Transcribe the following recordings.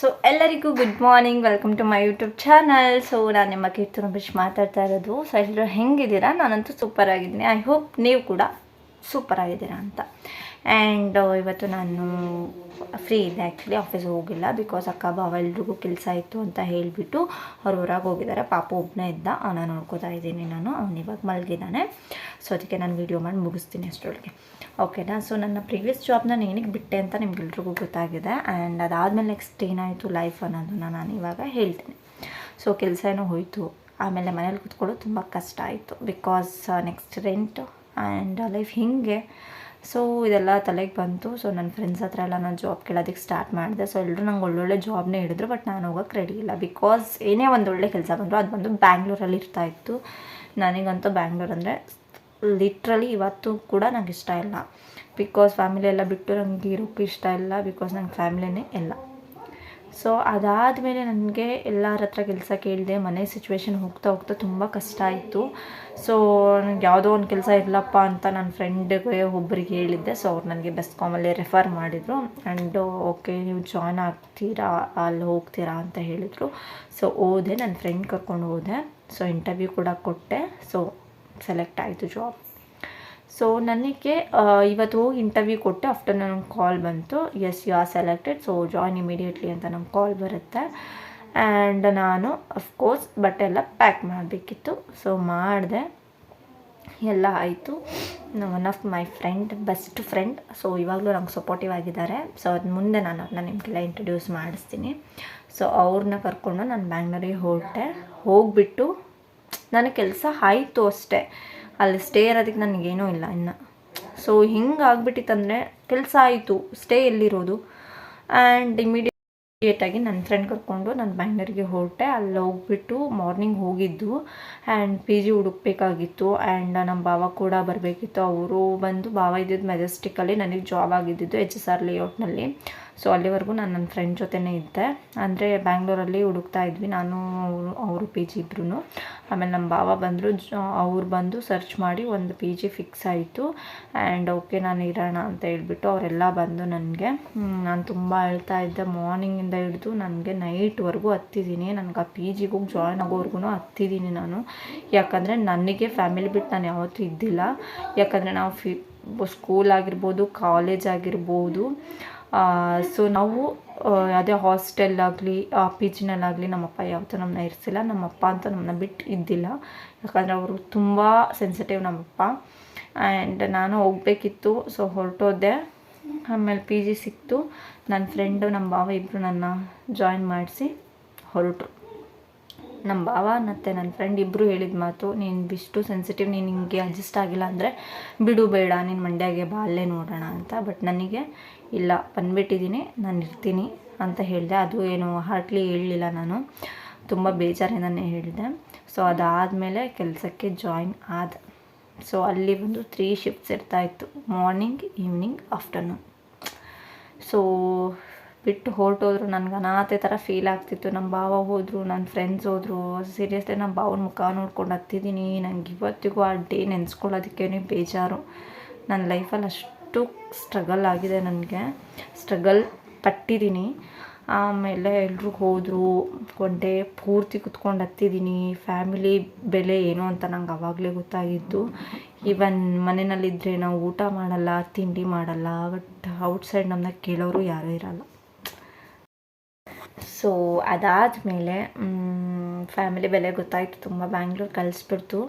So ಎಲ್ಲರಿಗೂ good morning welcome to my YouTube channel so ನಾನು ನಿಮ್ಮ ಕೀರ್ತನ ರಮೇಶ್ ಮಾತಾಡ್ತಾ ಇರೋದು. ಸೊ ಎಲ್ಲರೂ ಹೆಂಗಿದ್ದೀರಾ? ನಾನಂತೂ ಸೂಪರ್ ಆಗಿದ್ದೀನಿ. ಐ ಹೋಪ್ ನೀವು ಕೂಡ ಸೂಪರ್ ಆಗಿದ್ದೀರಾ ಅಂತ. ಆ್ಯಂಡ್ ಇವತ್ತು ನಾನು ಫ್ರೀ ಇದೆ. ಆ್ಯಕ್ಚುಲಿ ಆಫೀಸ್ಗೆ ಹೋಗಿಲ್ಲ ಬಿಕಾಸ್ ಅಕ್ಕ ಬಾವ ಎಲ್ರಿಗೂ ಕೆಲಸ ಇತ್ತು ಅಂತ ಹೇಳಿಬಿಟ್ಟು ಅವ್ರು ಹೊರಗೆ ಹೋಗಿದ್ದಾರೆ ಪಾಪ ಒಬ್ಬನೇ ಇದ್ದ. ಅವನ ನೋಡ್ಕೋತಾ ಇದ್ದೀನಿ ನಾನು. ಅವ್ನು ಇವಾಗ ಮಲಗಿದ್ದಾನೆ ಸೊ ಅದಕ್ಕೆ ನಾನು ವೀಡಿಯೋ ಮಾಡಿ ಮುಗಿಸ್ತೀನಿ ಅಷ್ಟರೊಳಗೆ. ಓಕೆನಾ ಸೊ ನನ್ನ ಪ್ರೀವಿಯಸ್ ಜಾಬ್ ನಾನು ಏನಕ್ಕೆ ಬಿಟ್ಟೆ ಅಂತ ನಿಮ್ಗೆಲ್ರಿಗೂ ಗೊತ್ತಾಗಿದೆ. ಆ್ಯಂಡ್ ಅದಾದಮೇಲೆ ನೆಕ್ಸ್ಟ್ ಏನಾಯಿತು ಲೈಫ್ ಅನ್ನೋದನ್ನು ನಾನು ಇವಾಗ ಹೇಳ್ತೀನಿ. ಸೊ ಕೆಲಸ ಏನೋ ಹೋಯಿತು. ಆಮೇಲೆ ಮನೇಲಿ ಕೂತ್ಕೊಳ್ಳೋದು ತುಂಬ ಕಷ್ಟ ಆಯಿತು. Because next rent and life ಹಿಂಗೆ. ಸೊ ಇದೆಲ್ಲ ತಲೆಗೆ ಬಂತು. ಸೊ ನನ್ನ ಫ್ರೆಂಡ್ಸ್ ಹತ್ರ ಎಲ್ಲ ನಾನು ಜಾಬ್ ಕೇಳೋದಕ್ಕೆ ಸ್ಟಾರ್ಟ್ ಮಾಡಿದೆ. ಸೊ ಎಲ್ಲರೂ ನಂಗೆ ಒಳ್ಳೊಳ್ಳೆ ಜಾಬ್ನೇ ಹಿಡಿದ್ರು ಬಟ್ ನಾನು ಹೋಗೋಕ್ಕೆ ರೆಡಿ ಇಲ್ಲ. ಬಿಕಾಸ್ ಏನೇ ಒಂದು ಒಳ್ಳೆ ಕೆಲಸ ಬಂದರು, ಅದು ಬಂದು ಬ್ಯಾಂಗ್ಳೂರಲ್ಲಿ ಇರ್ತಾ ಇತ್ತು. ನನಗಂತೂ ಬ್ಯಾಂಗ್ಳೂರ್ ಅಂದರೆ ಲಿಟ್ರಲಿ ಇವತ್ತು ಕೂಡ ನಂಗೆ ಇಷ್ಟ ಇಲ್ಲ. ಬಿಕಾಸ್ ಫ್ಯಾಮಿಲಿ ಎಲ್ಲ ಬಿಟ್ಟು ನನಗೆ ಇರೋಕ್ಕೆ ಇಷ್ಟ ಇಲ್ಲ. ಬಿಕಾಸ್ ನಂಗೆ ಫ್ಯಾಮಿಲಿನೇ ಎಲ್ಲ ಸೊ ಅದಾದಮೇಲೆ ನನಗೆ ಎಲ್ಲರ ಹತ್ರ ಕೆಲಸ ಕೇಳಿದೆ, ಮನೆ ಸಿಚುವೇಶನ್ ಹೋಗ್ತಾ ಹೋಗ್ತಾ ತುಂಬ ಕಷ್ಟ ಆಯಿತು. ಸೊ ನನಗೆ ಯಾವುದೋ ಒಂದು ಕೆಲಸ ಇರಲಪ್ಪ ಅಂತ ನನ್ನ ಫ್ರೆಂಡ್ಗೆ ಒಬ್ಬರಿಗೆ ಹೇಳಿದ್ದೆ. ಸೊ ಅವ್ರು ನನಗೆ ಬೆಸ್ಟ್ ಕಾಮಲ್ಲಿ ರೆಫರ್ ಮಾಡಿದರು. ಆ್ಯಂಡ್ ಓಕೆ ನೀವು ಜಾಯ್ನ್ ಆಗ್ತೀರಾ? ಅಲ್ಲಿ ಹೋಗ್ತೀರಾ ಅಂತ ಹೇಳಿದರು. ಸೊ ಹೋದೆ ನನ್ನ ಫ್ರೆಂಡ್ ಕರ್ಕೊಂಡು ಹೋದೆ. ಸೊ ಇಂಟರ್ವ್ಯೂ ಕೂಡ ಕೊಟ್ಟೆ. ಸೊ ಸೆಲೆಕ್ಟ್ ಆಯಿತು ಜಾಬ್ ಸೊ ನನಗೆ ಇವತ್ತು ಹೋಗಿ ಇಂಟರ್ವ್ಯೂ ಕೊಟ್ಟೆ ಆಫ್ಟರ್ ನನಗೆ ಕಾಲ್ ಬಂತು. Yes you are selected so join immediately ಅಂತ ನಮ್ಗೆ ಕಾಲ್ ಬರುತ್ತೆ. ಆ್ಯಂಡ್ ನಾನು ಅಫ್ಕೋರ್ಸ್ ಬಟ್ಟೆ ಎಲ್ಲ ಪ್ಯಾಕ್ ಮಾಡಬೇಕಿತ್ತು. ಸೊ ಮಾಡಿದೆ. ಎಲ್ಲ ಆಯಿತು. One of my friend best friend so ಇವಾಗಲೂ ನಂಗೆ ಸಪೋರ್ಟಿವ್ ಆಗಿದ್ದಾರೆ. ಸೊ ಅದು ಮುಂದೆ ನಾನು ಅವ್ರನ್ನ ನಿಮಗೆಲ್ಲ ಇಂಟ್ರೊಡ್ಯೂಸ್ ಮಾಡಿಸ್ತೀನಿ. ಸೊ ಅವ್ರನ್ನ ಕರ್ಕೊಂಡು ನಾನು ಬ್ಯಾಂಗ್ಳೂರಿಗೆ ಹೊರಟೆ ಹೋಗ್ಬಿಟ್ಟು, ನನಗೆ ಕೆಲಸ ಆಯಿತು ಅಷ್ಟೇ. ಅಲ್ಲಿ ಸ್ಟೇ ಇರೋದಕ್ಕೆ ನನಗೇನೂ ಇಲ್ಲ ಇನ್ನು. ಸೊ ಹಿಂಗೆ ಆಗ್ಬಿಟ್ಟಿತ್ತಂದರೆ ಕೆಲಸ ಆಯಿತು ಸ್ಟೇ ಎಲ್ಲಿರೋದು? ಆ್ಯಂಡ್ ಇಮಿಡಿಯೇಟಾಗಿ ನನ್ನ ಫ್ರೆಂಡ್ ಕರ್ಕೊಂಡು ನಾನು ಬ್ಯಾಂಗ್ಳೂರಿಗೆ ಹೊರಟೆ, ಅಲ್ಲಿ ಹೋಗ್ಬಿಟ್ಟು ಮಾರ್ನಿಂಗ್ ಹೋಗಿದ್ದು. ಆ್ಯಂಡ್ ಪಿ ಜಿ ಹುಡುಕ್ಬೇಕಾಗಿತ್ತು ಆ್ಯಂಡ್ ನಮ್ಮ ಭಾವ ಕೂಡ ಬರಬೇಕಿತ್ತು. ಅವರು ಬಂದು ಭಾವ ಇದ್ದಿದ್ದು ಮೆಜೆಸ್ಟಿಕಲ್ಲಿ ನನಗೆ ಜಾಬ್ ಆಗಿದ್ದಿದ್ದು ಎಚ್ ಎಸ್ ಆರ್ ಲೇಔಟ್ನಲ್ಲಿ ಸೊ ಅಲ್ಲಿವರೆಗೂ ನಾನು ನನ್ನ ಫ್ರೆಂಡ್ ಜೊತೆನೇ ಇದ್ದೆ. ಅಂದರೆ ಬ್ಯಾಂಗ್ಳೂರಲ್ಲಿ ಹುಡುಕ್ತಾ ಇದ್ವಿ. ನಾನು, ಅವರು ಪಿ ಜಿ ಇಬ್ರು ಆಮೇಲೆ ನಮ್ಮ ಭಾವ ಬಂದರು. ಅವ್ರು ಬಂದು ಸರ್ಚ್ ಮಾಡಿ ಒಂದು ಪಿ ಜಿ ಫಿಕ್ಸ್ ಆಯಿತು. ಆ್ಯಂಡ್ ಓಕೆ ನಾನು ಇರೋಣ ಅಂತ ಹೇಳ್ಬಿಟ್ಟು ಅವರೆಲ್ಲ ಬಂದು ನನಗೆ. ನಾನು ತುಂಬ ಹೇಳ್ತಾ ಇದ್ದೆ. ಮಾರ್ನಿಂಗಿಂದ ಹಿಡಿದು ನನಗೆ ನೈಟ್ವರೆಗೂ ಹತ್ತಿದ್ದೀನಿ ನನಗೆ ಆ ಪಿ ಜಿಗೆ ಜಾಯ್ನ್ ಆಗೋವರೆಗೂ ಹತ್ತಿದ್ದೀನಿ ನಾನು. ಯಾಕಂದರೆ ನನಗೆ ಫ್ಯಾಮಿಲಿ ಬಿಟ್ಟು ನಾನು ಯಾವತ್ತೂ ಇದ್ದಿಲ್ಲ. ಯಾಕಂದರೆ ನಾವು ಫಿ ಸ್ಕೂಲ್ ಆಗಿರ್ಬೋದು ಕಾಲೇಜ್ ಆಗಿರ್ಬೋದು ಸೊ ನಾವು ಯಾವುದೇ ಹಾಸ್ಟೆಲ್ಲಾಗಲಿ ಪಿ ಜಿನಲ್ಲಾಗಲಿ ನಮ್ಮಪ್ಪ ಯಾವತ್ತೂ ನಮ್ಮನ್ನ ಇರಿಸಿಲ್ಲ. ನಮ್ಮಪ್ಪ ಅಂತ ನಮ್ಮನ್ನ ಬಿಟ್ಟು ಇದ್ದಿಲ್ಲ. ಯಾಕಂದರೆ ಅವರು ತುಂಬ ಸೆನ್ಸಿಟಿವ್ ನಮ್ಮಪ್ಪ. ಆ್ಯಂಡ್ ನಾನು ಹೋಗಬೇಕಿತ್ತು ಸೊ ಹೊರಟೋದೆ. ಆಮೇಲೆ ಪಿ ಜಿ ಸಿಕ್ತು. ನನ್ನ ಫ್ರೆಂಡು ನಮ್ಮ ಭಾವ ಇಬ್ಬರು ನನ್ನ ಜಾಯಿನ್ ಮಾಡಿಸಿ ಹೊರಟರು. ನಮ್ಮ ಭಾವ ಮತ್ತು ನನ್ನ ಫ್ರೆಂಡ್ ಇಬ್ಬರು ಹೇಳಿದ ಮಾತು, ನೀನು ಬಿಷ್ಟು ಸೆನ್ಸಿಟಿವ್ ನೀನು ನಿಮಗೆ ಅಡ್ಜಸ್ಟ್ ಆಗಿಲ್ಲ ಅಂದರೆ ಬಿಡು ಬೇಡ, ನೀನು ಮಂಡ್ಯಾಗೆ ಬಾ, ಅಲ್ಲೇ ನೋಡೋಣ ಅಂತ. ಬಟ್ ನನಗೆ, ಇಲ್ಲ ಬಂದುಬಿಟ್ಟಿದ್ದೀನಿ ನಾನು ಇರ್ತೀನಿ ಅಂತ ಹೇಳಿದೆ. ಅದು ಏನು ಹಾರ್ಟ್ಲಿ ಹೇಳಲಿಲ್ಲ ನಾನು. ತುಂಬ ಬೇಜಾರಿಂದನೇ ಹೇಳಿದೆ. ಸೊ ಅದಾದಮೇಲೆ ಕೆಲಸಕ್ಕೆ ಜಾಯಿನ್ ಆದ. ಸೊ ಅಲ್ಲಿ ಬಂದು ತ್ರೀ ಶಿಫ್ಟ್ಸ್ ಇರ್ತಾಯಿತ್ತು ಮಾರ್ನಿಂಗ್ ಈವ್ನಿಂಗ್ ಆಫ್ಟರ್ನೂನ್ ಸೊ ಬಿಟ್ಟು ಹೊರಟೋದ್ರು ನನಗೆ ಅನಾಥೆ ಥರ ಫೀಲ್ ಆಗ್ತಿತ್ತು. ನಮ್ಮ ಭಾವ ಹೋದರು ನನ್ನ ಫ್ರೆಂಡ್ಸ್ ಹೋದರು. ಸೀರಿಯಸ್ಲಿ ನಮ್ಮ ಭಾವನ ಮುಖ ನೋಡ್ಕೊಂಡು ಹತ್ತಿದ್ದೀನಿ ನಂಗೆ ಇವತ್ತಿಗೂ ಆ ಡೇ ನೆನೆಸ್ಕೊಳ್ಳೋದಕ್ಕೇ ಬೇಜಾರು. ನನ್ನ ಲೈಫಲ್ಲಿ ಅಷ್ಟು ಸ್ಟ್ರಗಲ್ ಆಗಿದೆ ನನಗೆ. ಸ್ಟ್ರಗಲ್ ಪಟ್ಟಿದ್ದೀನಿ ಆಮೇಲೆ ಎಲ್ರಿಗೂ ಹೋದರು. ಒಂದೇ ಪೂರ್ತಿ ಕುತ್ಕೊಂಡು ಹತ್ತಿದ್ದೀನಿ ಫ್ಯಾಮಿಲಿ ಬೆಲೆ ಏನು ಅಂತ ನಂಗೆ ಅವಾಗಲೇ ಗೊತ್ತಾಗಿದ್ದು. ಈವನ್ ಮನೆಯಲ್ಲಿದ್ದರೆ ನಾವು ಊಟ ಮಾಡಲ್ಲ, ತಿಂಡಿ ಮಾಡಲ್ಲ ಬಟ್ ಔಟ್ಸೈಡ್ ನಮ್ಮನ್ನ ಕೇಳೋರು ಯಾರೂ ಇರಲ್ಲ. ಸೊ ಅದಾದಮೇಲೆ ಫ್ಯಾಮಿಲಿ ಬೆಲೆ ಗೊತ್ತಾಯಿತು ತುಂಬ. ಬ್ಯಾಂಗ್ಳೂರ್ ಕಲಿಸ್ಬಿಡ್ತು.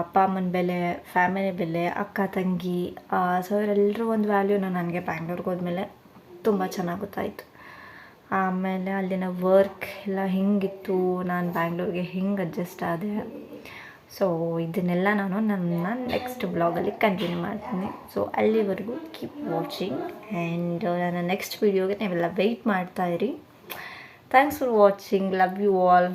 ಅಪ್ಪ ಅಮ್ಮನ ಬೆಲೆ ಫ್ಯಾಮಿಲಿ ಬೆಲೆ, ಅಕ್ಕ, ತಂಗಿ ಸೊ ಅವರೆಲ್ಲರೂ ಒಂದು ವ್ಯಾಲ್ಯೂನ ನನಗೆ ಬ್ಯಾಂಗ್ಳೂರ್ಗೆ ಹೋದ್ಮೇಲೆ ತುಂಬ ಚೆನ್ನಾಗಿ ಗೊತ್ತಾಯಿತು. ಆಮೇಲೆ ಅಲ್ಲಿನ ವರ್ಕ್ ಎಲ್ಲ ಹೆಂಗಿತ್ತು, ನಾನು ಬ್ಯಾಂಗ್ಳೂರಿಗೆ ಹೆಂಗೆ ಅಡ್ಜಸ್ಟ್ ಆದೆ. ಸೊ ಇದನ್ನೆಲ್ಲ ನಾನು ನನ್ನ ನೆಕ್ಸ್ಟ್ ಬ್ಲಾಗಲ್ಲಿ ಕಂಟಿನ್ಯೂ ಮಾಡ್ತೀನಿ. ಸೊ ಅಲ್ಲಿವರೆಗೂ ಕೀಪ್ ವಾಚಿಂಗ್ ಆ್ಯಂಡ್ ನನ್ನ ನೆಕ್ಸ್ಟ್ ವೀಡಿಯೋಗೆ ನೀವೆಲ್ಲ ವೆಯ್ಟ್ ಮಾಡ್ತಾ ಇರಿ thanks for watching love you all